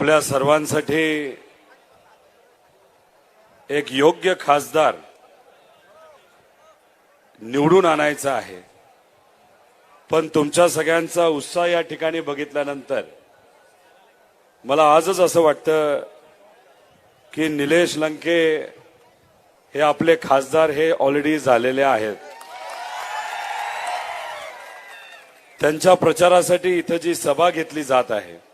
आपल्या सर्वांसाठी एक योग्य खासदार निवडून आणायचा आहे. पण तुमच्या सगळ्यांचा उत्साह या ठिकाणी बघितल्यानंतर मला आजच असं वाटतं की निलेश लंके हे आपले खासदार हे ऑलरेडी झालेले आहेत. त्यांच्या प्रचारासाठी इथं जी सभा घेतली जात आहे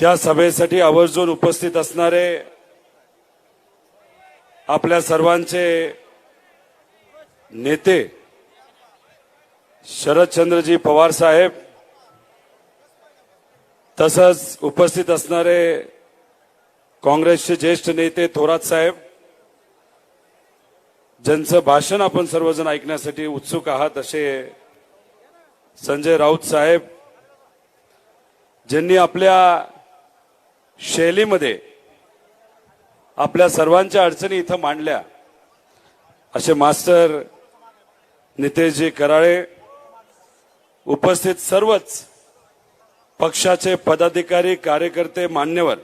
त्या सभेसाठी आवर्जून उपस्थित असणारे आपल्या सर्वांचे नेते शरदचंद्रजी पवार साहेब तसंच उपस्थित असणारे काँग्रेसचे ज्येष्ठ नेते थोरात साहेब ज्यांचं भाषण आपण सर्वजण ऐकण्यासाठी उत्सुक आहात असे संजय राऊत साहेब ज्यांनी आपल्या शैलीमध्ये आपल्या सर्वांच्या अडचणी इथं मांडल्या. असे मास्टर नितेशजी कराळे उपस्थित सर्वच पक्षाचे पदाधिकारी कार्यकर्ते मान्यवर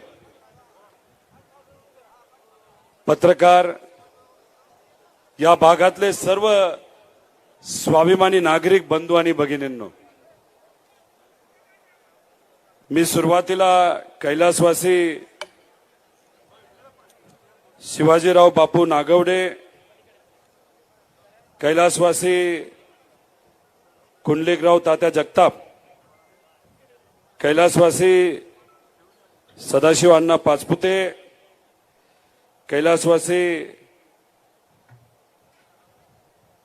पत्रकार या भागातले सर्व स्वाभिमानी नागरिक बंधू आणि भगिनींनो मी सुरुवातीला कैलासवासी शिवाजीराव बापू नागवडे कैलासवासी कुंडलिकराव तात्या जगताप कैलासवासी सदाशिव अण्णा पाचपुते कैलासवासी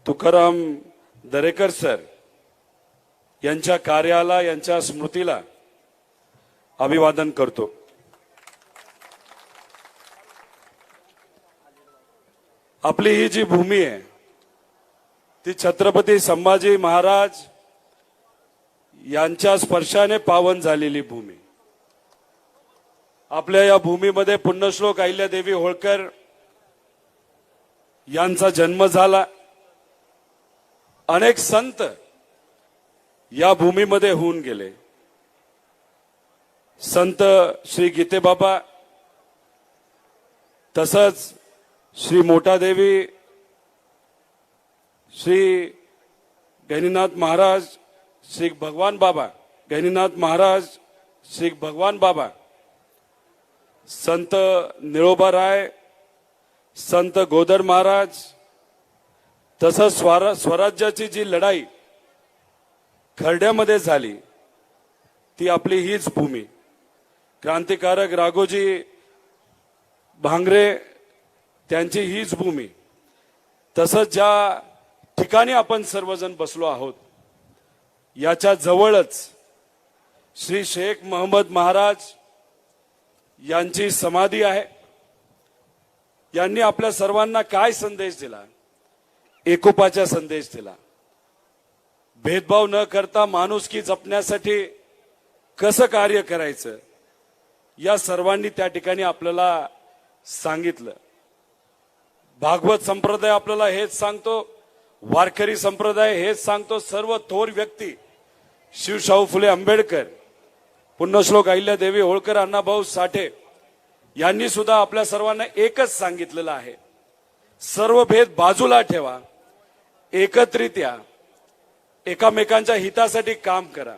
तुकाराम दरेकर सर यांच्या कार्याला यांच्या स्मृतीला अभिवादन करतो. आपली ही जी भूमी आहे ती छत्रपती संभाजी महाराज यांच्या स्पर्शाने पावन झालेली भूमी. आपल्या या भूमीमध्ये पुण्यश्लोक अहिल्यादेवी होळकर यांचा जन्म झाला. अनेक संत या भूमीमध्ये होऊन गेले. संत श्री गीतेबाबा तसंच श्री मोठादेवी श्री गैनीनाथ महाराज श्री भगवान बाबा गैनीनाथ महाराज श्री भगवान बाबा संत निळोबा राय संत गोदर महाराज तसंच स्वरा स्वराज्याची जी लढाई खरड्यामध्ये झाली ती आपली हीच भूमी. क्रांतिकारक राघोजी भांगरे त्यांची हीच भूमी. तसंच ज्या ठिकाणी आपण सर्वजण बसलो आहोत याच्या जवळच श्री शेख महम्मद महाराज यांची समाधी आहे. यांनी आपल्या सर्वांना काय संदेश दिला? एकोपाचा संदेश दिला. भेदभाव न करता माणुसकी जपण्यासाठी कसं कार्य करायचं? या सर्वांनी त्या ठिकाणी आपल्याला सांगितलं. भागवत संप्रदाय आपल्याला हेच सांगतो वारकरी संप्रदाय हेच सांगतो सर्व थोर व्यक्ती शिवशाहू फुले आंबेडकर पुण्यश्लोक अहिल्यादेवी होळकर अण्णाभाऊ साठे यांनी सुद्धा आपल्या सर्वांना एकच सांगितलेलं आहे. सर्व भेद बाजूला ठेवा एकत्रित या एकामेकांच्या हितासाठी काम करा.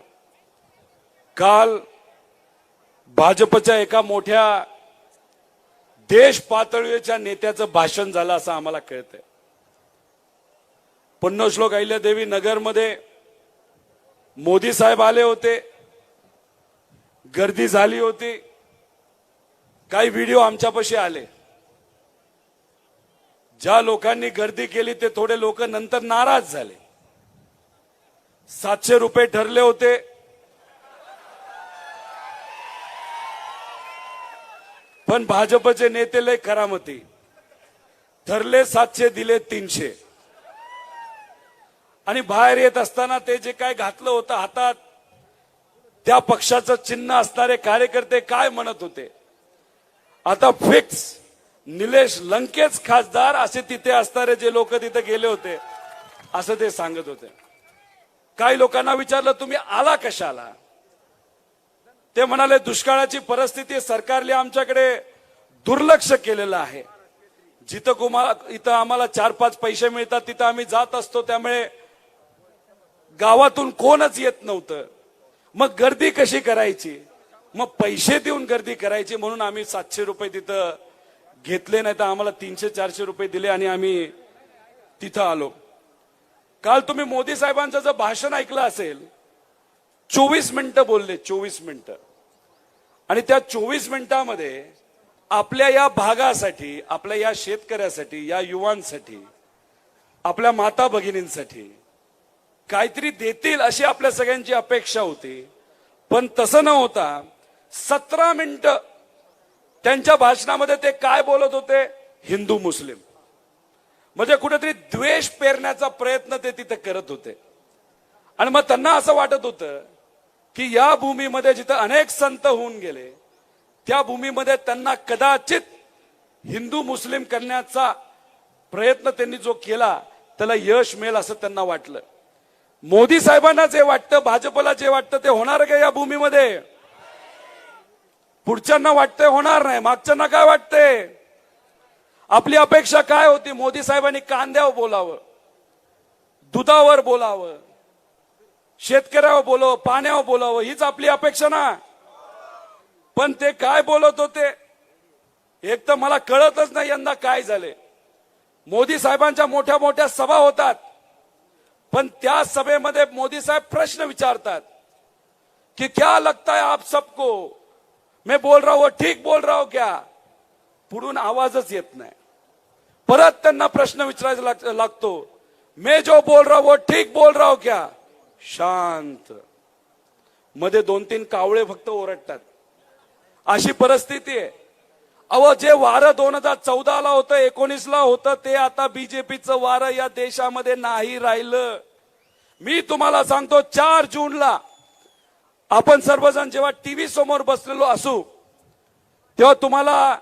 काल भाजपच्या एका मोठ्या देश पातळीच्या नेत्याचं भाषण झालं असं आम्हाला कळतंय. पुण्यश्लोक अहिल्यादेवी नगरमध्ये मोदी साहेब आले होते. गर्दी झाली होती. काही व्हिडिओ आमच्यापाशी आले. ज्या लोकांनी गर्दी केली ते थोडे लोक नंतर नाराज झाले. सातशे रुपये ठरले होते. पण भाजपचे नेते लय करामती. ठरले सातशे दिले तीनशे. आणि बाहेर येत असताना ते जे काय घातलं होतं हातात त्या पक्षाचं चिन्ह असणारे कार्यकर्ते काय म्हणत होते? आता फिक्स निलेश लंकेच खासदार असे तिथे असणारे जे लोक तिथे गेले होते असं ते सांगत होते. काही लोकांना विचारलं तुम्ही आला कशाला? ते म्हणाले दुष्काळाची परिस्थिती सरकारने आमच्याकडे दुर्लक्ष केलेलं आहे. जिथं कुमा इथं आम्हाला चार पाच पैसे मिळतात तिथं आम्ही जात असतो. त्यामुळे गावातून कोणच येत नव्हतं. मग गर्दी कशी करायची? मग पैसे देऊन गर्दी करायची म्हणून आम्ही सातशे रुपये तिथं घेतले नाही तर आम्हाला तीनशे चारशे रुपये दिले आणि आम्ही तिथं आलो. काल तुम्ही मोदी साहेबांचं जर भाषण ऐकलं असेल चोवीस मिनिटं बोलले चोवीस मिनिटं. आणि त्या चोवीस मिनिटामध्ये आपल्या या भागासाठी आपल्या या शेतकऱ्यासाठी या युवांसाठी आपल्या माता भगिनींसाठी काहीतरी देतील अशी आपल्या सगळ्यांची अपेक्षा होती. पण तसं न होता सतरा मिनिटं त्यांच्या भाषणामध्ये ते काय बोलत होते? हिंदू मुस्लिम. म्हणजे कुठेतरी द्वेष पेरण्याचा प्रयत्न ते तिथे करत होते. आणि मग त्यांना असं वाटत होतं की या भूमीमध्ये जिथं अनेक संत होऊन गेले त्या भूमीमध्ये त्यांना कदाचित हिंदू मुस्लिम करण्याचा प्रयत्न त्यांनी जो केला त्याला यश मिळेल असं त्यांना वाटलं. मोदी साहेबांना जे वाटतं भाजपला जे वाटतं ते होणार का या भूमीमध्ये? पुढच्यांना वाटतंय होणार नाही मागच्यांना काय वाटतंय? आपली अपेक्षा काय होती? मोदी साहेबांनी कांद्यावर बोलावं दुधावर बोलावं शेतकऱ्यावर बोलावं पाण्यावर बोलावं हीच आपली अपेक्षा ना. पण ते काय बोलत होते? एक तर मला कळतच नाही यंदा काय झाले. मोदी साहेबांच्या मोठ्या मोठ्या सभा होतात. पण त्या सभेमध्ये मोदी साहेब प्रश्न विचारतात कि क्या लगता है आप सबको? मैं बोल रहा हूं ठीक बोल रहा हूं क्या? पुढून आवाजच येत नाही. परत त्यांना प्रश्न विचारायचा लाग- लागतो. मैं जो बोल रहा हूं ठीक बोल रहा हूं क्या? शांत. मध्ये दोन तीन कावळे फक्त ओरडतात. अशी परिस्थिती आहे. अव जे वारं दोन हजार चौदाला होतं एकोणीसला होतं ते आता बीजेपीचं वारं या देशामध्ये नाही राहिलं. मी तुम्हाला सांगतो चार जूनला आपण सर्वजण जेव्हा टीव्ही समोर बसलेलो असू तेव्हा तुम्हाला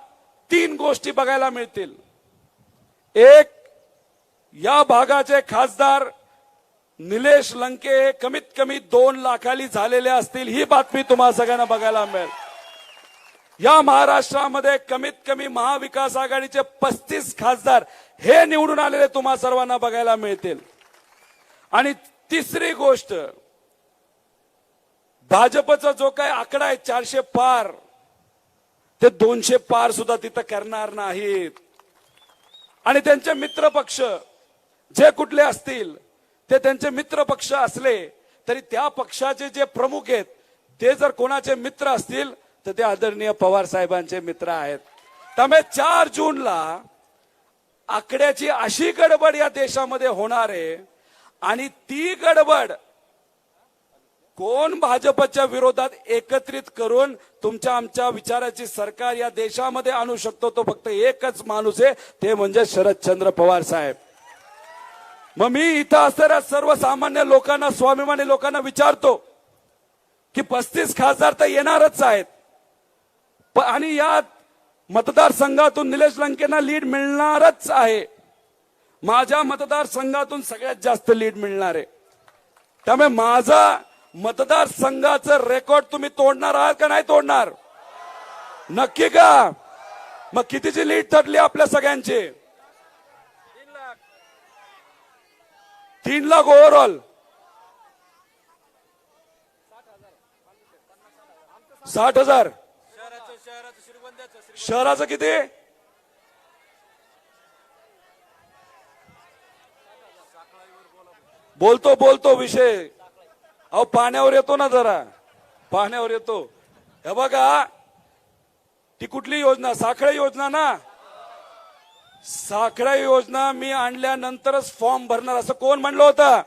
तीन गोष्टी बघायला मिळतील. एक या भागाचे खासदार निलेश लंके हे कमीत कमी दोन लाखाली झालेले असतील ही बातमी तुम्हाला सगळ्यांना बघायला मिळेल. या महाराष्ट्रामध्ये कमीत कमी महाविकास आघाडीचे पस्तीस खासदार हे निवडून आलेले तुम्हा सर्वांना बघायला मिळतील. आणि तिसरी गोष्ट भाजपचा जो काय आकडा आहे चारशे पार ते दोनशे पार सुद्धा तिथं करणार नाहीत. आणि त्यांचे मित्र पक्ष जे कुठले असतील ते त्यांचे मित्र पक्ष असले तरी त्या पक्षाचे जे प्रमुख आहेत ते जर कोणाचे मित्र असतील तर ते आदरणीय पवार साहेबांचे मित्र आहेत. त्यामुळे चार जूनला आकड्याची अशी गडबड या देशामध्ये होणार आहे आणि ती गडबड कोण भाजपच्या विरोधात एकत्रित करून तुमच्या आमच्या विचाराची सरकार या देशामध्ये आणू शकतो तो फक्त एकच माणूस आहे ते म्हणजे शरदचंद्र पवार साहेब. मग मी इथं असणाऱ्या सर्वसामान्य लोकांना स्वाभिमानी लोकांना विचारतो की पस्तीस खासदार तर येणारच आहेत. प- आणि या मतदारसंघातून निलेश लंकेंना लीड मिळणारच आहे. माझ्या मतदारसंघातून सगळ्यात जास्त लीड मिळणार आहे. त्यामुळे माझा मतदारसंघाचं रेकॉर्ड तुम्ही तोडणार आहात का नाही तोडणार? नक्की का? मग कितीची लीड ठरली आपल्या सगळ्यांची? तीन लाख ओव्हरऑल साठ हजार. शहराचं किती? बोलतो बोलतो विषय. अहो पाण्यावर येतो ना जरा. पाण्यावर येतो. हे बघा ती कुठली योजना? साखळी योजना ना. साखळा योजना मी आणल्यानंतरच फॉर्म भरणार. असं कोण म्हणलं होतं?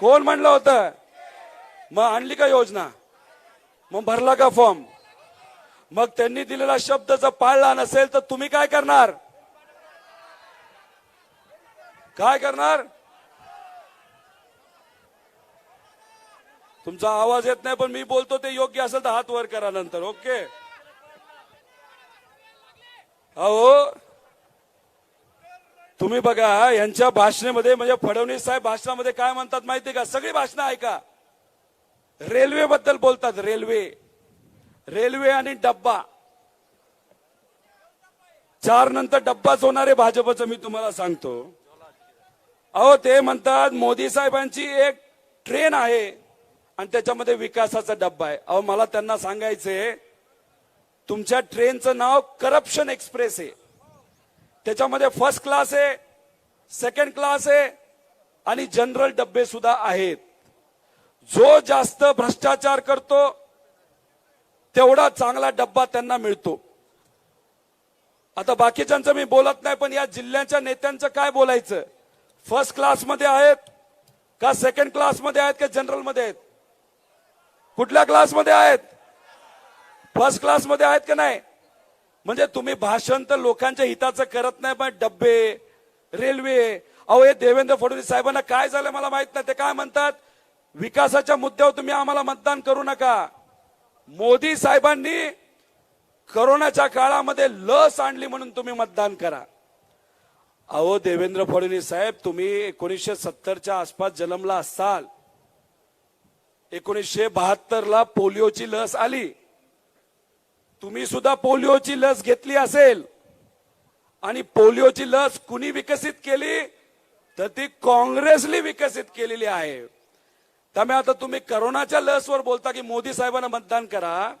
कोण म्हणलं होतं? मग आणली का योजना? मग भरला का फॉर्म? मग त्यांनी दिलेला शब्द जर पाळला नसेल तर तुम्ही काय करणार? काय करणार? तुमचा आवाज येत नाही पण मी बोलतो ते योग्य असेल तर हात वर करा नंतर ओके? अहो तुम्ही बघा यांच्या भाषणेमध्ये म्हणजे फडणवीस साहेब भाषणामध्ये काय म्हणतात माहिती का? सगळी भाषणं ऐका. रेल्वे बद्दल बोलतात रेल्वे. रेल्वे आणि डब्बा. चार नंतर डब्बाच होणार आहे भाजपचं मी तुम्हाला सांगतो. अहो ते म्हणतात मोदी साहेबांची एक ट्रेन आहे आणि त्याच्यामध्ये विकासाचा डब्बा आहे. अहो मला त्यांना सांगायचंय तुमच्या ट्रेनचं नाव करप्शन एक्सप्रेस आहे. त्याच्यामध्ये फर्स्ट क्लास आहे सेकंड क्लास आहे आणि जनरल डब्बे सुद्धा आहेत. जो जास्त भ्रष्टाचार करतो तेवढा चांगला डब्बा त्यांना मिळतो. आता बाकीच्यांचं मी बोलत नाही पण या जिल्ह्याच्या नेत्यांचं काय बोलायचं? फर्स्ट क्लासमध्ये आहेत का सेकंड क्लासमध्ये आहेत का जनरलमध्ये आहेत? कुठल्या क्लासमध्ये आहेत? फर्स्ट क्लासमध्ये आहेत का नाही? म्हणजे तुम्ही भाषण तर लोकांच्या हिताचं करत नाही पण डब्बे रेल्वे अहो हे देवेंद्र फडणवीस साहेबांना काय झालं मला माहीत नाही. ते काय म्हणतात? विकासाच्या मुद्द्यावर तुम्ही आम्हाला मतदान करू नका. मोदी साहेबांनी करोनाच्या काळामध्ये लस आणली म्हणून तुम्ही मतदान करा. अहो देवेंद्र फडणवीस साहेब तुम्ही एकोणीसशे सत्तरच्या आसपास जन्मला असाल. एकोणीसशे बहात्तरला पोलिओची लस आली. तुम्ही सुद्धा पोलिओची लस घेतली असेल आणि पोलिओची लस कुणी विकसित केली? तर ती काँग्रेसने विकसित केलेली आहे. त्यामुळे आता तुम्ही करोनाच्या लसवर बोलता की मोदी साहेबांना मतदान करा.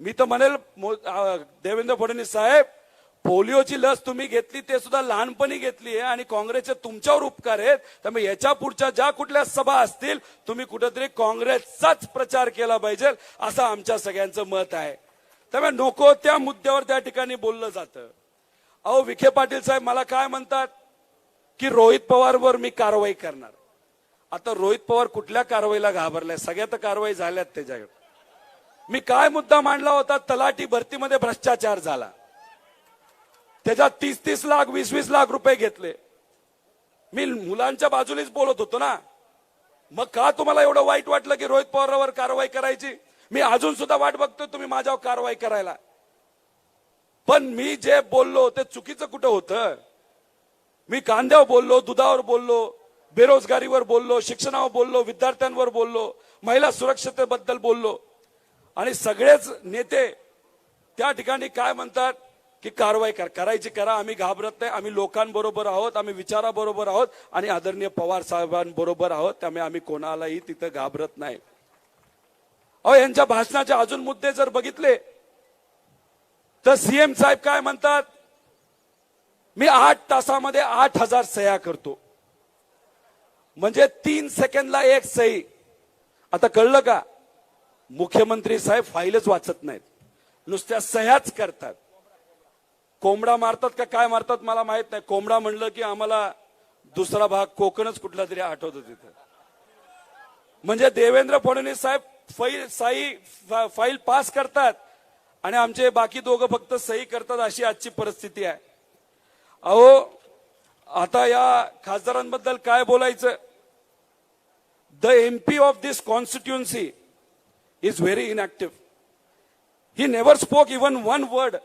मी तर म्हणेल मो- देवेंद्र फडणवीस साहेब पोलिओची लस तुम्ही घेतली ते सुद्धा लहानपणी घेतली आहे आणि काँग्रेसचे तुमच्यावर उपकार आहेत. त्यामुळे याच्या पुढच्या ज्या कुठल्या सभा असतील तुम्ही कुठेतरी काँग्रेसचाच प्रचार केला पाहिजे असं आमच्या सगळ्यांचं मत आहे. त्यामुळे नको त्या मुद्द्यावर त्या ठिकाणी बोललं जातं. अहो विखे पाटील साहेब मला काय म्हणतात? की रोहित पवारवर मी कारवाई करणार. आता रोहित पवार कुठल्या कारवाईला घाबरलाय? सगळ्या तर कारवाई झाल्यात त्याच्याकडे. मी काय मुद्दा मांडला होता? तलाठी भरतीमध्ये भ्रष्टाचार झाला. त्याच्यात तीस तीस लाख वीस वीस लाख रुपये घेतले. मी मुलांच्या बाजूनेच बोलत होतो ना. मग का तुम्हाला एवढं वाईट वाटलं की रोहित पवारावर कारवाई करायची? मी अजून सुद्धा वाट बघतोय तुम्ही माझ्यावर कारवाई करायला. पण मी जे बोललो ते चुकीचं कुठं होतं? मी कांद्यावर बोललो दुधावर बोललो बेरोजगारीवर बोललो शिक्षणावर बोललो विद्यार्थ्यांवर बोललो महिला सुरक्षतेबद्दल बोललो. आणि सगळेच नेते त्या ठिकाणी काय म्हणतात? की कारवाई कर करायची करा आम्ही घाबरत नाही आम्ही लोकांबरोबर आहोत आम्ही विचाराबरोबर आहोत आणि आदरणीय पवार साहेबांबरोबर आहोत त्यामुळे आम्ही कोणालाही तिथं घाबरत नाही. अहो यांच्या भाषणाचे अजून मुद्दे जर बघितले तर सीएम साहेब काय म्हणतात? मी आठ तासामध्ये आठ हजार सह्या करतो. म्हणजे तीन सेकंदला एक सही. आता कळलं का? मुख्यमंत्री साहेब फाईलच वाचत नाहीत. नुसत्या सह्याच करतात. कोंबडा मारतात का काय मारतात मला माहीत नाही. कोंबडा म्हणलं की आम्हाला दुसरा भाग कोकणच कुठला तरी आठवतो तिथं. म्हणजे देवेंद्र फडणवीस साहेब फाईल साई फाईल पास करतात आणि आमचे बाकी दोघं फक्त सही करतात अशी आजची परिस्थिती आहे. अहो आता या खासदारांबद्दल काय बोलायचं? The MP of this constituency is very inactive he never spoke even one word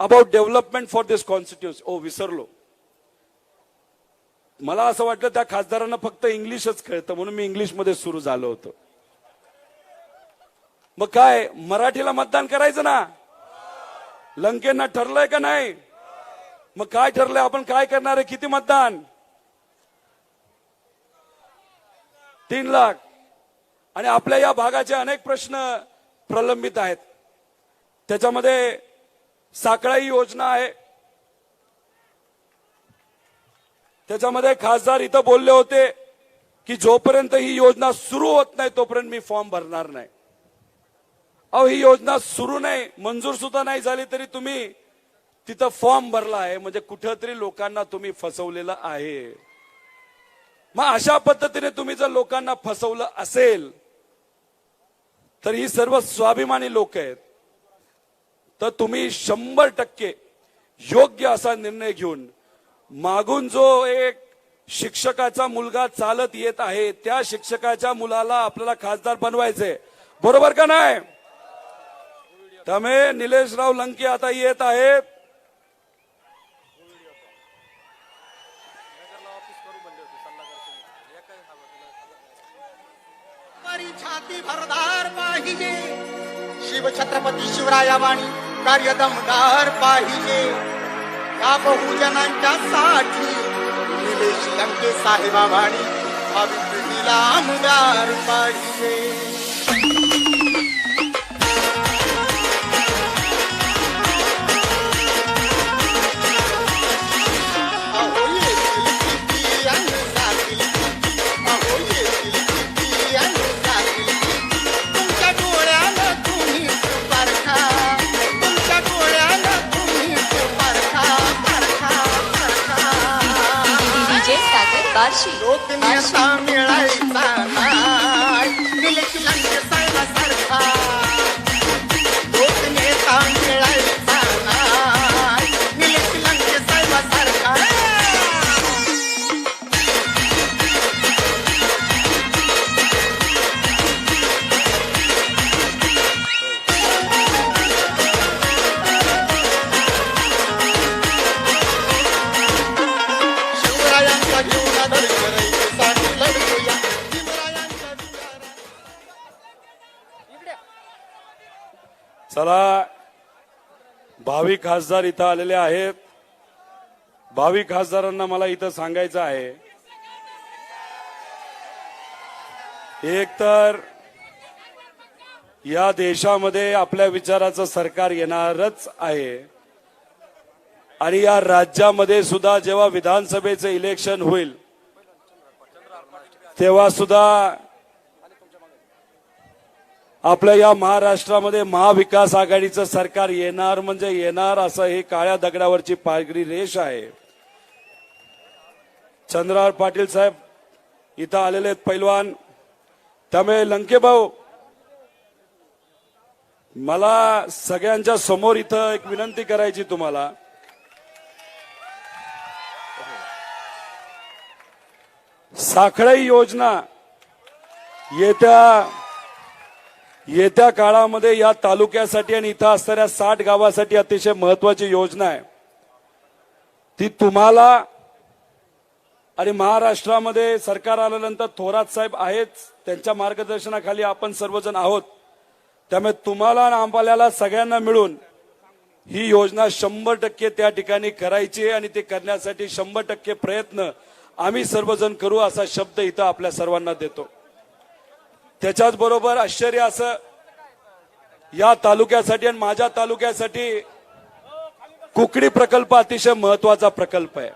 about development for this constituency ओ विसरलो. मला असं वाटलं त्या खासदारांना फक्त इंग्लिशच कळतं म्हणून मी इंग्लिशमध्ये सुरू झालो होतो. मग काय मराठीला मतदान करायचं ना? लंकेंना ठरलंय का नाही? मग काय ठरलंय? आपण काय करणार आहे? किती मतदान? तीन लाख. आणि आपल्या या भागाचे अनेक प्रश्न प्रलंबित आहेत. त्याच्यामध्ये साखळाई योजना आहे. त्याच्यामध्ये खासदार इथं बोलले होते की जोपर्यंत ही योजना सुरू होत नाही तोपर्यंत मी फॉर्म भरणार नाही. अहो ही योजना सुरू नाही मंजूर सुद्धा नाही झाली तरी तुम्ही तिथं फॉर्म भरला आहे. म्हणजे कुठंतरी लोकांना तुम्ही फसवलेलं आहे. मग अशा पद्धतीने तुम्ही जर लोकांना फसवलं असेल तर ही सर्व स्वाभिमानी लोक आहेत. तर तुम्ही शंभर टक्के योग्य असा निर्णय घेऊन मागून जो एक शिक्षकाचा मुलगा चालत येत आहे त्या शिक्षकाच्या मुलाला आपल्याला खासदार बनवायचंय. बरोबर का नाही? त्यामुळे निलेशराव लंके आता येत आहेत. छाती भरदार पाहिजे. शिवछत्रपती शिवरायावाणी कार्यदमदार पाहिजे. या बहुजनांच्या साठी निलेश लंके साहेबावाणी भावी पिढीला आमदार पाहिजे. કાશી લોકને સામે भावी खासदार इथं आलेले आहेत. भावी खासदारांना मला इथं सांगायचं आहे. एक तर या देशामध्ये आपल्या विचाराचं सरकार येणारच आहे. आणि या राज्यामध्ये सुद्धा जेव्हा विधानसभेचं इलेक्शन होईल तेव्हा सुद्धा आपल्या या महाराष्ट्रामध्ये महाविकास आघाडीचं सरकार येणार म्हणजे येणार असं हे काळ्या दगडावरची पागरी रेष आहे. चंद्रहार पाटील साहेब इथं आलेले आहेत पैलवान. त्यामुळे लंके भाऊ मला सगळ्यांच्या समोर इथं एक विनंती करायची तुम्हाला. साखळई योजना येत्या येत्या काळामध्ये या तालुक्यासाठी आणि इथं असणाऱ्या साठ गावासाठी अतिशय महत्वाची योजना आहे. ती तुम्हाला आणि महाराष्ट्रामध्ये सरकार आल्यानंतर थोरात साहेब आहेच त्यांच्या मार्गदर्शनाखाली आपण सर्वजण आहोत. त्यामुळे तुम्हाला आणि आंबाल्याला सगळ्यांना मिळून ही योजना शंभर टक्के त्या ठिकाणी करायची आहे आणि ते करण्यासाठी शंभर टक्के प्रयत्न आम्ही सर्वजण करू असा शब्द इथं आपल्या सर्वांना देतो. त्याच्याच बरोबर आश्चर्य असं या तालुक्यासाठी आणि माझ्या तालुक्यासाठी कुकडी प्रकल्प अतिशय महत्त्वाचा प्रकल्प आहे.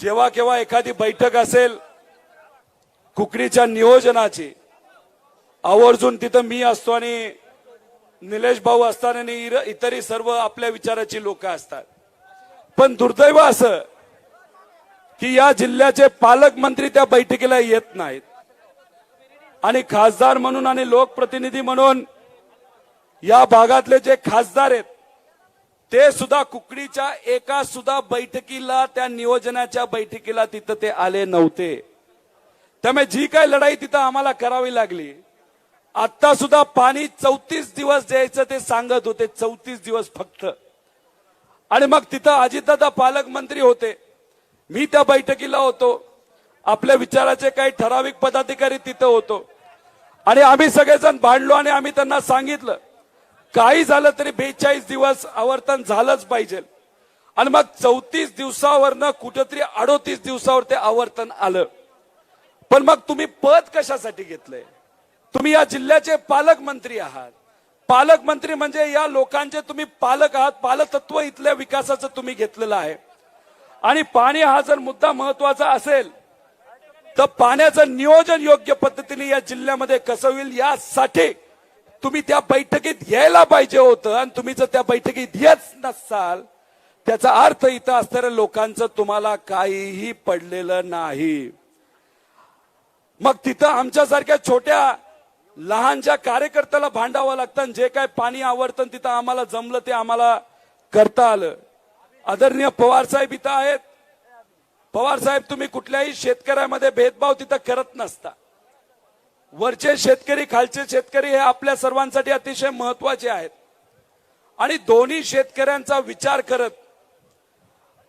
जेव्हा केव्हा एखादी बैठक असेल कुकडीच्या नियोजनाची आवर्जून तिथं मी असतो आणि निलेश भाऊ असतात आणि इर- इतरही सर्व आपल्या विचाराची लोक असतात. पण दुर्दैव असं की या जिल्ह्याचे पालकमंत्री त्या बैठकीला येत नाहीत. आणि खासदार म्हणून आणि लोकप्रतिनिधी म्हणून या भागातले जे खासदार आहेत ते सुद्धा कुकडीच्या एका सुद्धा बैठकीला त्या नियोजनाच्या बैठकीला तिथं ते आले नव्हते. त्यामुळे जी काय लढाई तिथं आम्हाला करावी लागली आता सुद्धा पाणी चौतीस दिवस द्यायचं ते सांगत होते चौतीस दिवस फक्त. आणि मग तिथं अजितदादा पालकमंत्री होते. मी त्या बैठकीला होतो. आपल्या विचाराचे काही ठराविक पदाधिकारी तिथं होतो. आणि आम्ही सगळेजण भांडलो आणि आम्ही त्यांना सांगितलं काही झालं तरी बेचाळीस दिवस आवर्तन झालंच पाहिजे. आणि मग चौतीस दिवसावरनं कुठंतरी अडोतीस दिवसावर ते आवर्तन आलं. पण मग तुम्ही पद कशासाठी घेतलंय? तुम्ही या जिल्ह्याचे पालकमंत्री आहात. पालकमंत्री म्हणजे या लोकांचे तुम्ही पालक आहात. पालतत्व इथल्या विकासाचं तुम्ही घेतलेलं आहे. आणि पाणी हा जर मुद्दा महत्त्वाचा असेल तर पाण्याचं नियोजन योग्य पद्धतीने या जिल्ह्यामध्ये कसं होईल यासाठी तुम्ही त्या बैठकीत यायला पाहिजे होतं. आणि तुम्ही जर त्या बैठकीत येत नसाल त्याचा अर्थ इथं असणाऱ्या लोकांचं तुम्हाला काहीही पडलेलं नाही. मग तिथं आमच्यासारख्या छोट्या लहानच्या कार्यकर्त्याला भांडावं लागतं आणि जे काय पाणी आवडतं तिथं आम्हाला जमलं ते आम्हाला करता आलं. आदरणीय पवार साहेब इथं आहेत. पवार साहेब तुम्ही कुठल्याही शेतकऱ्यामध्ये भेदभाव तिथं करत नसता. वरचे शेतकरी खालचे शेतकरी हे आपल्या सर्वांसाठी अतिशय महत्त्वाचे आहेत. आणि दोन्ही शेतकऱ्यांचा विचार करत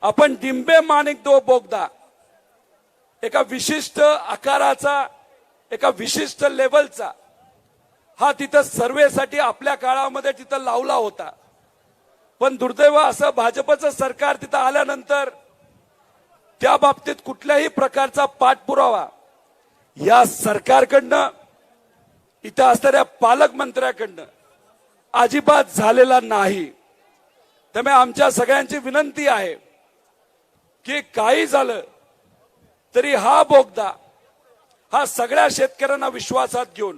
आपण डिंबे माणिक दो बोगदा एका विशिष्ट आकाराचा एका विशिष्ट लेवलचा हा तिथं सर्वेसाठी आपल्या काळामध्ये तिथं लावला होता. पण दुर्दैव असं भाजपचं सरकार तिथं आल्यानंतर त्या बाबतीत कुठल्याही प्रकारचा पाठपुरावा या सरकारकडनं इथं असणाऱ्या पालकमंत्र्याकडनं अजिबात झालेला नाही. त्यामुळे आमच्या सगळ्यांची विनंती आहे की काही झालं तरी हा बोगदा हा सगळ्या शेतकऱ्यांना विश्वासात घेऊन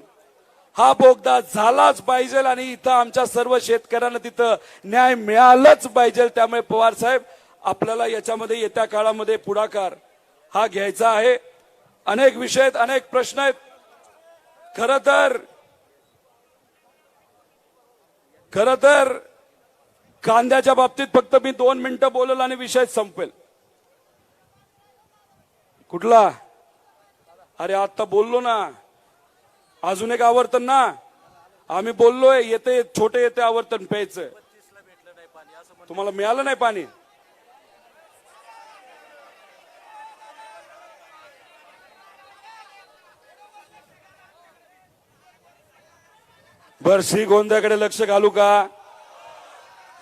हा बोगदा झालाच पाहिजे आणि इथं आमच्या सर्व शेतकऱ्यांना तिथं न्याय मिळालंच पाहिजे. त्यामुळे पवार साहेब आपल्याला याच्यामध्ये येत्या काळामध्ये पुढाकार हा घ्यायचा आहे. अनेक विषय आहेत अनेक प्रश्न आहेत. खर तर खर तर कांद्याच्या बाबतीत फक्त मी दोन मिनिटं बोलल आणि विषय संपेल. कुठला? अरे आता बोललो ना. अजून एक आवर्तन ना. आम्ही बोललोय येते छोटे येते आवर्तन प्यायचं. तुम्हाला मिळालं नाही पाणी? बर श्री गोंद्याकडे लक्ष घालू का?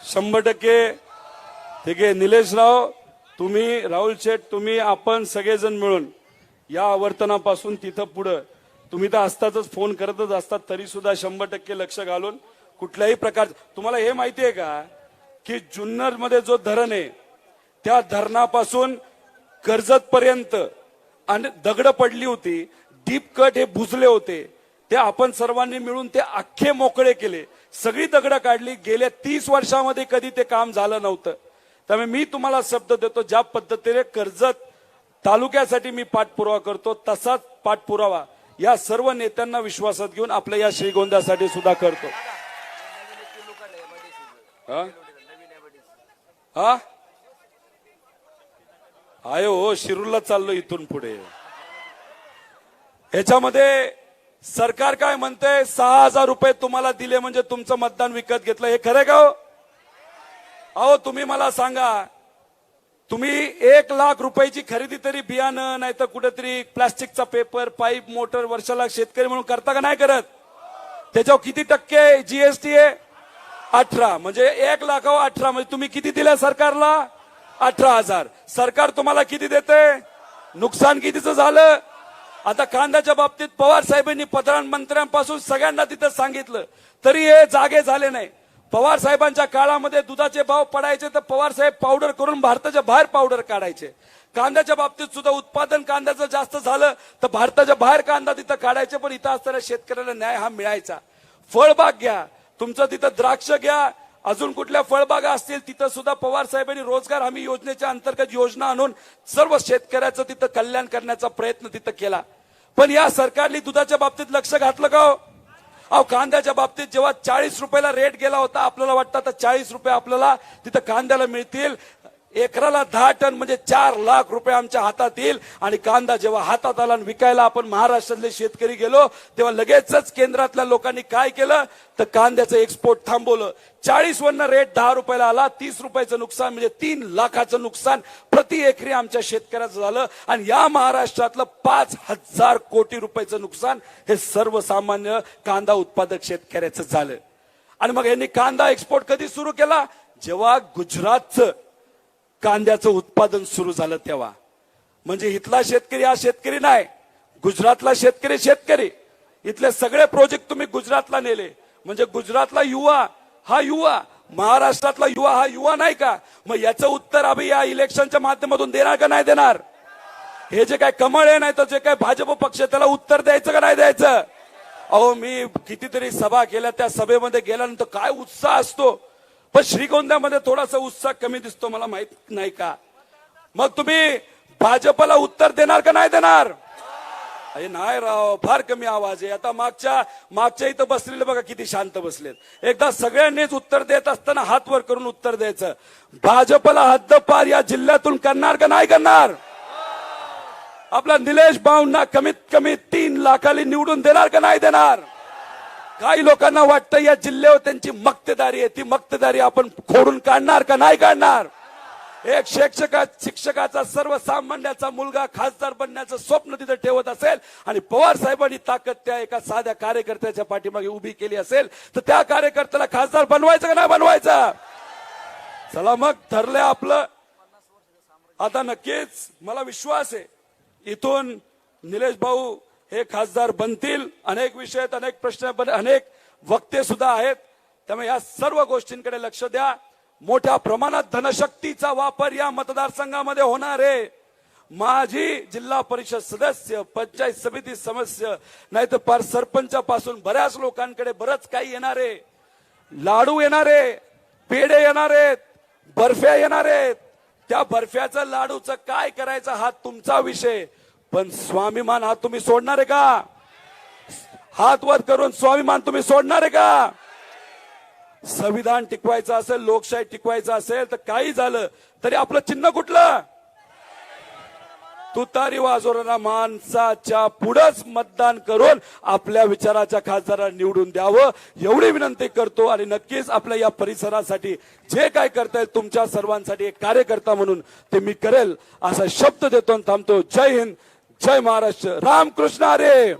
शंभर टक्के. ठीक आहे निलेश राव तुम्ही राहुल शेठ तुम्ही आपण सगळेजण मिळून या आवर्तनापासून तिथं पुढं. तुम्ही तर असतातच फोन करतच असतात तरी सुद्धा शंभर टक्के लक्ष घालून कुठल्याही प्रकार तुम्हाला हे माहिती आहे का? की जुन्नरमध्ये जो धरण आहे त्या धरणापासून कर्जत पर्यंत आणि दगड पडली होती डीप कट हे भुजले होते. ते आपण सर्वांनी मिळून ते अख्खे मोकळे केले. सगळी दगडं काढली. गेल्या तीस वर्षामध्ये कधी ते काम झालं नव्हतं. त्यामुळे मी तुम्हाला शब्द देतो ज्या पद्धतीने कर्जत तालुक्यासाठी मी पाठपुरावा करतो तसाच पाठपुरावा या सर्व नेत्यांना विश्वासात घेऊन आपल्या या श्रीगोंद्यासाठी सुद्धा करतो. हा? हो? शिरूरला चाललो इथून पुढे. याच्यामध्ये सरकार काय म्हणते? सहा हजार रुपये तुम्हाला दिले म्हणजे तुमचं मतदान विकत घेतलं. हे खरं का हो? अहो तुम्ही मला सांगा. तुम्ही एक लाख रुपयाची खरेदी तरी बियाणं नाही तर कुठेतरी प्लास्टिकचा पेपर पाईप मोटर वर्षाला शेतकरी म्हणून करता का नाही करत? त्याच्यावर किती टक्के जीएसटी आहे? अठरा. म्हणजे एक लाखावर अठरा. म्हणजे तुम्ही किती दिल्या सरकारला? अठरा हजार. सरकार तुम्हाला किती देते नुकसान कितीचं झालं? आता कांद्याच्या बाबतीत पवार साहेबांनी मंत्र्यांपासून सगळ्यांना तिथं सांगितलं. तरी हे जागे झाले नाही. पवार साहेबांच्या काळामध्ये दुधाचे भाव पडायचे तर पवार साहेब पावडर करून भारताच्या बाहेर पावडर काढायचे. कांद्याच्या बाबतीत सुद्धा उत्पादन कांद्याचं जास्त झालं तर भारताच्या बाहेर कांदा तिथं काढायचे पण इथं असताना शेतकऱ्याला न्याय हा मिळायचा. फळबाग घ्या. तुमचं तिथं द्राक्ष घ्या. अजून कुठल्या फळबागा असतील तिथं सुद्धा पवार साहेबांनी रोजगार हमी योजनेच्या अंतर्गत योजना आणून सर्व शेतकऱ्याचं तिथं कल्याण करण्याचा प्रयत्न तिथं केला. पण या सरकारने दुधाच्या बाबतीत लक्ष घातलं का हो? अहो कांद्याच्या बाबतीत जेव्हा चाळीस रुपयाला रेट गेला होता आपल्याला वाटतं आता चाळीस रुपये आपल्याला तिथं कांद्याला मिळतील. एकराला दहा टन म्हणजे चार लाख रुपये आमच्या हातात येईल. आणि कांदा जेव्हा हातात आला आणि विकायला आपण महाराष्ट्रातले शेतकरी गेलो तेव्हा लगेचच केंद्रातल्या लोकांनी काय केलं? तर कांद्याचं एक्सपोर्ट थांबवलं. चाळीस वन्न रेट दहा रुपयाला आला तीस रुपयाचं नुकसान म्हणजे तीन लाखाचं नुकसान प्रति एकरी आमच्या शेतकऱ्याचं झालं. आणि या महाराष्ट्रातलं पाच हजार कोटी रुपयाचं नुकसान हे सर्वसामान्य कांदा उत्पादक शेतकऱ्याचं झालं. आणि मग यांनी कांदा एक्सपोर्ट कधी सुरू केला? जेव्हा गुजरातचं कांद्याचं उत्पादन सुरू झालं तेव्हा. म्हणजे इथला शेतकरी हा शेतकरी नाही गुजरातला शेतकरी शेतकरी. इथले सगळे प्रोजेक्ट तुम्ही गुजरातला नेले. म्हणजे गुजरातला युवा हा युवा महाराष्ट्रातला युवा हा युवा नाही का? मग याचं उत्तर आम्ही या इलेक्शनच्या माध्यमातून देणार का नाही देणार? हे जे काय कमळ आहे नाही तर जे काय भाजप पक्ष त्याला उत्तर द्यायचं का नाही द्यायचं? अहो मी कितीतरी सभा केल्या त्या सभेमध्ये गेल्यानंतर काय उत्साह असतो? पण श्रीगोंद्यामध्ये थोडासा उत्साह कमी दिसतो मला माहीत नाही का? मग तुम्ही भाजपला उत्तर देणार का नाही देणार? अरे नाही राव फार कमी आवाज आहे. आता मागच्या मागच्या इथं बसलेले बघा किती शांत बसलेत. एकदा सगळ्यांनीच उत्तर देत असताना हात वर करून उत्तर द्यायचं. भाजपला हद्दपार या जिल्ह्यातून करणार का नाही करणार? आपला निलेश बाऊंना कमीत कमी तीन लाखाली निवडून देणार का नाही देणार? काही लोकांना वाटतं या जिल्ह्यावर त्यांची मक्तेदारी आहे. ती मक्तेदारी आपण खोडून काढणार का नाही काढणार? एक शिक्षका शिक्षकाचा सर्वसामान्याचा मुलगा खासदार बनण्याचं स्वप्न तिथे ठेवत असेल आणि पवार साहेबांनी ताकद त्या एका साध्या कार्यकर्त्याच्या पाठीमागे उभी केली असेल तर त्या कार्यकर्त्याला खासदार बनवायचं का नाही बनवायचं? चला मग ठरलंय आपलं. आता नक्कीच मला विश्वास आहे इथून निलेश भाऊ हे खासदार बनतील. अनेक विषयात अनेक प्रश्न बन- अनेक वक्ते सुद्धा आहेत. त्यामुळे या सर्व गोष्टींकडे लक्ष द्या. मोठ्या प्रमाणात धनशक्तीचा वापर या मतदारसंघामध्ये होणार आहे. माझी जिल्हा परिषद सदस्य पंचायत समिती सदस्य नाही तर पार सरपंचापासून बऱ्याच लोकांकडे बरंच काही येणार आहे. लाडू येणार आहे पेढे येणार आहेत बर्फ्या येणार आहेत. त्या बर्फ्याचं लाडूचं काय करायचं हा तुमचा विषय. पण स्वाभिमान हा तुम्ही सोडणार आहे का? हात वर करून स्वाभिमान तुम्ही सोडणार आहे का? संविधान टिकवायचं असेल लोकशाही टिकवायचं असेल तर काही झालं तरी आपलं चिन्ह कुठलं? तुतारी वाजवणाऱ्या माणसाच्या पुढंच मतदान करून आपल्या विचाराच्या खासदाराला निवडून द्यावं. एवढी विनंती करतो आणि नक्कीच आपल्या या परिसरासाठी जे काय करता येईल तुमच्या सर्वांसाठी एक कार्यकर्ता म्हणून ते मी करेल. असा शब्द देतो आणि थांबतो. जय हिंद जय महाराष्ट्र. रामकृष्ण अरे